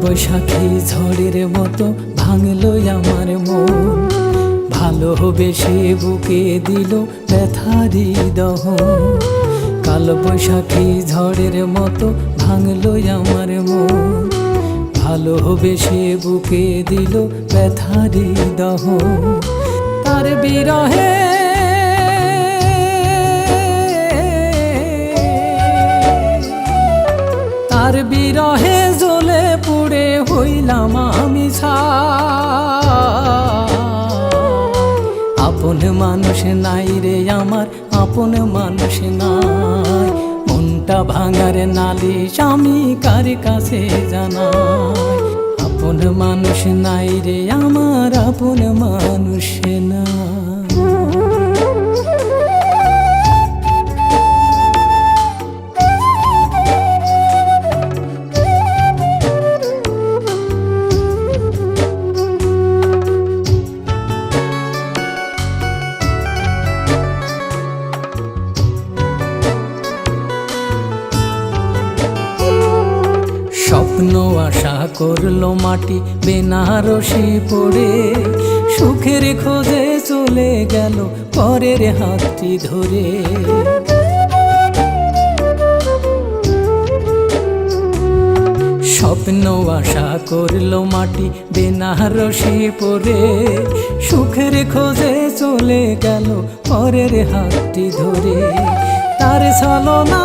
বৈশাখী ঝড়ের মতো ভাঙলো আমার মন। ভালোবেসে বুকে দিল ব্যথারি দহন। কাল বৈশাখী ঝড়ের মতো ভাঙলো আমার মন। ভালোবেসে বুকে দিল ব্যথারি দহন। তার বিরহে তার বিরহে হইলাম আমি। আপন মানুষ নাই রে আমার, আপন মানুষ নাই। মনটা ভাঙার নালিশ আমি কার কাছে জানাই? আপন মানুষ নাই রে আমার, আপন মানুষ না করল মাটি, বেনারসি পড়ে সুখের খোঁজে চলে গেল পরের হাতটি ধরে। স্বপ্ন আশা করল মাটি, বেনারসি পড়ে সুখের খোঁজে চলে গেল পরের হাতটি ধরে। তার ছলনা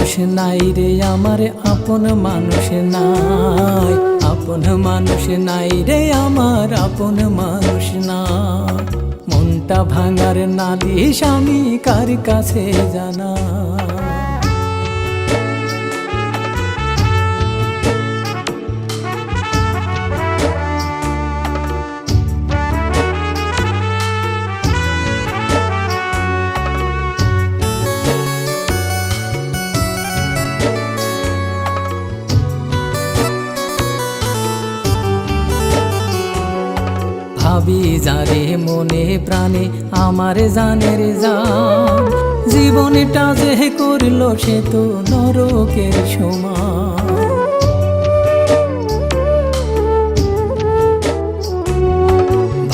মানুষ নাই রে, আমার আপন মানুষ নাই। আপন মানুষ নাই রে, আমার আপন মানুষ না মনটা ভাঙার নালিশ আমি কার কাছে জানা ভাবি যারে মনে প্রাণে আমার জানের জান। জীবনটা যে করল সে তো নরকের সমান।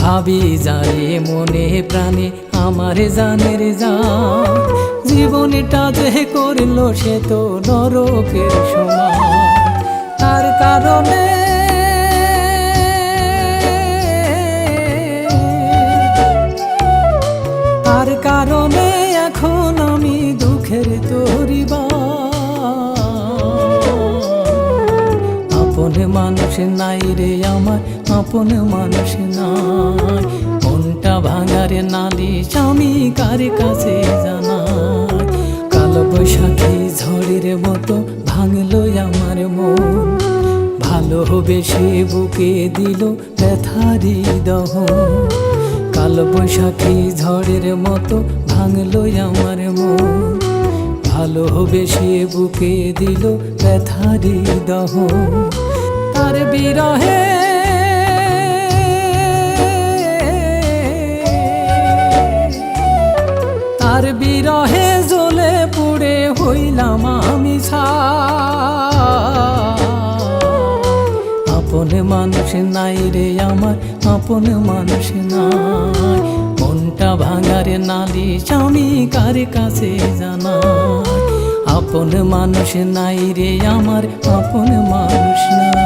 ভাবি যারে মনে প্রাণে আমার জানের জান। জীবনটা যে করল সে তো নরকের সমান। তার কারণে তার কারণে এখন আমি দুঃখের তরিবা আপন মানুষ নাই রে আমার, আপন মানুষ নাই। মনটা ভাঙার নালিশ আমি কার কাছে জানাই? কালো বৈশাখী ঝড়ের মতো ভাঙলো আমার মন। ভালোবেসে বুকে দিল ব্যথারি দহন। কাল বৈশাখী ঝড়ের মতো ভাঙলো আমার মন ভালোবেসে বুকে দিল ব্যথারি দহ তার বিরহে তার বিরহে জ্বলে পুড়ে হইলাম আমি ছাই। আপন মানুষ নাই রে আমার, আপন মানুষ নাই। মনটা ভাঙার নালি আমি কার কাছে জানাই? আপন মানুষ নাই রে আমার, আপন মানুষ নাই।